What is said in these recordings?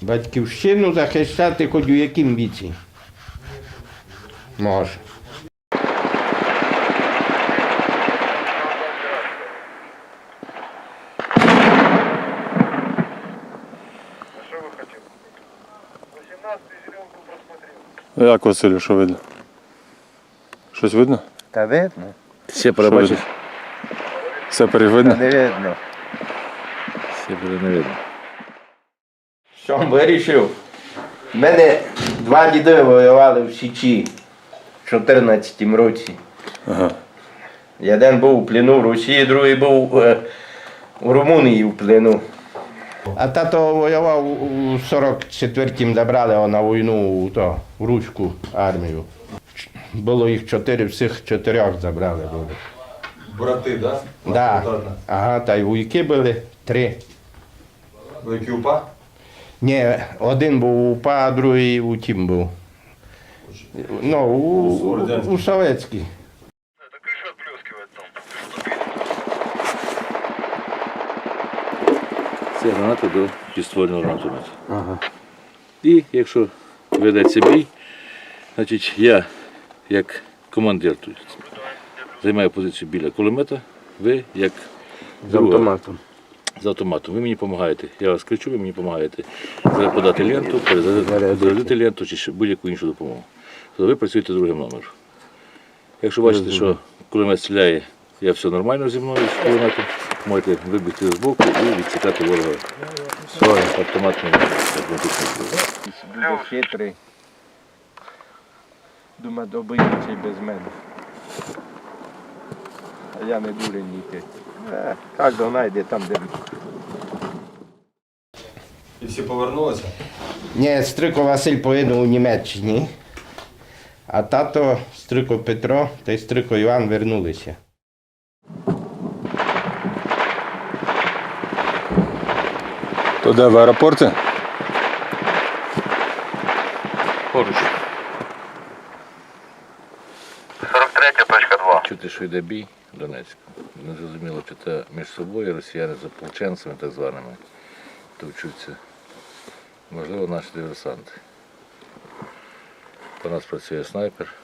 Батьківщину захищати хоч у яким віці. Може. Что вы хотите? 18 зеленку просмотрел. Як Василю, що видно? Щось видно? Та видно. Ще Що перебачиш? видно? Сеперів Та видно? не видно. Ще буде Що вирішив? У мене два діди воювали в Січі в 14 році. Ага. Один був у плену в Росії, другий був е, у Румунії в плену. А тато воював у 44-му, забрали його на війну у то, в руську армію. Ч- Було їх чотири, всіх чотирьох забрали були. Брати, так? Да. Ага, та й вуйки були три. Великий упа? Ні, один був у УПА, а другий у тім був. Ну, у, у, у там. Це граната до підствольного гранатомета. Ага. І якщо ведеться бій, значить я, як командир тут, займаю позицію біля кулемета, ви як друга, з автоматом. Ви мені допомагаєте. Я вас кричу, ви мені допомагаєте подати ленту, перезарядити ленту чи будь-яку іншу допомогу. Тобто ви працюєте другим номером. Якщо бачите, що кулемет стріляє, я все нормально зі мною з кулеметом, можете вибігти з боку і відсікати ворога автоматним. Дуже хитрий. Дума добиється і без мене. А я не дурень ніти. Е, Кожен знайде там, де І всі повернулися? Ні, Стрико Василь поїду у Німеччині, а тато Стрико Петро та й Стрико Іван вернулися. То де в аеропорті? Поруч. 43 точка 2. Чути, що йде бій Донецьку. Не зрозуміло, чи це між собою росіяни з ополченцями так званими товчуться. Можливо, наші диверсанти. По нас працює снайпер.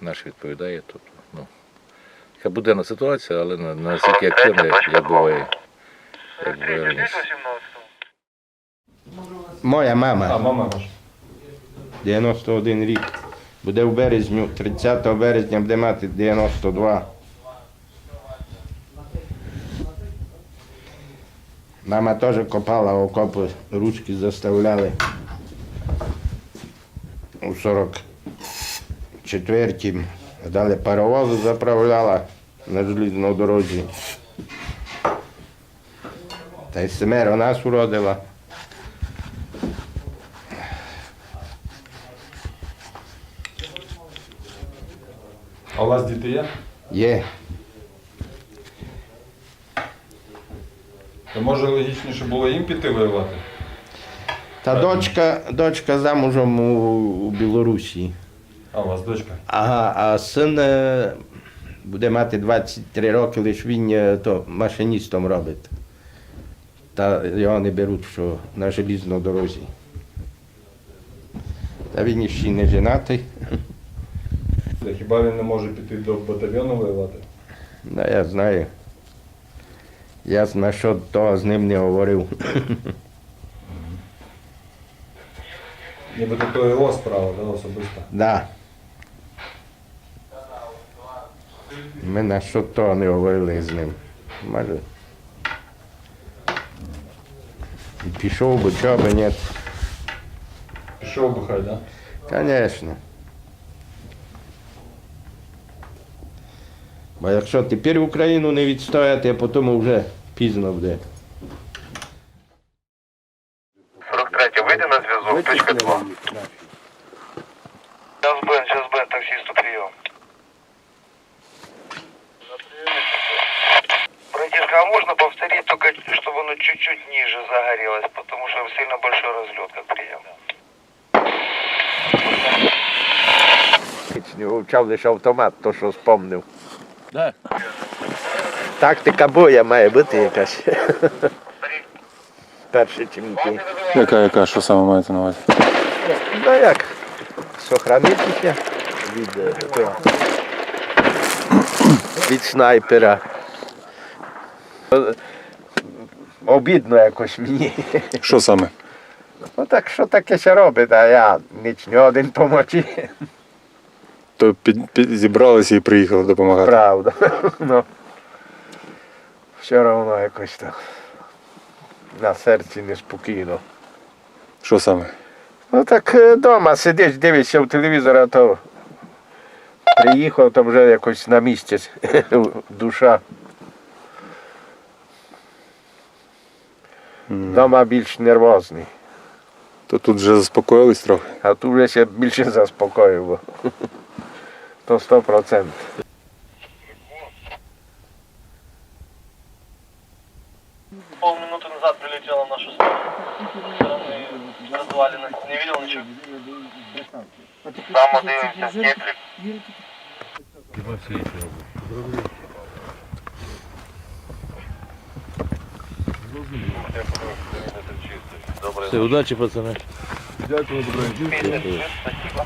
Наш відповідає. Тобто, ну, така буденна ситуація, але настільки активна, як, як буває. Як буває раніше. Моя мама, мама ваша. 91 рік. Буде в березню, 30 березня буде мати 92. Мама теж копала окопи, ручки заставляли. У 44-м. Далі паровози заправляла на железній дорозі. Та й семеро нас уродила. А у вас діти є? Є. То може логічніше було їм піти воювати? Та дочка, дочка замужем у, у Білорусі. А у вас дочка? Ага, а син е, буде мати 23 роки, лише він е, то машиністом робить. Та його не беруть, що на желізній дорозі. Та він ще не женатий. Та Хіба він не може піти до батальйону воювати? Да, я знаю. Я насчет того з ним не говорив. Нібито то його справа, да, особисто. Да. Ми насчет того не говорили з ним. Може. І Пішов би, чого би ні. Пішов би хай, да? Звісно. Бо якщо тепер Україну не відстояти, а потім вже пізно буде. 43 выйди на зв'язок, точка 2. Сейчас Бен, сейчас Бен, таксисту прием. Братишка, а можно повторить только, чтобы оно чуть-чуть ниже загорелось, потому что сильно большой разлет, как прием. не вивчав лише автомат, то що спомнив. Да. Тактика боя має бути якась. перші тімки. Яка, яка, що саме маєте на увазі? Ну як, сохранитися від, е, того, від снайпера. Е, Обідно якось мені. Що саме? Ну так що таке ще робить, а я ніч не один помочі. То під, під, зібралися і приїхали допомагати. Правда. Ну, все одно якось так. На серці неспокійно. Що саме? Ну так вдома сидиш, дивишся в телевізор, а то приїхав, то вже якось на місці душа. Дома більш нервозний, То тут вже заспокоїлись трохи. а тут вже ще більше заспокоїло. То сто процентів. Полминуты назад прилетела в нашу сторону. Со стороны развалины. Не видел ничего? Там дивимося, снеплік. Все, удачі, пацани. Дякую, добре. Спасибо.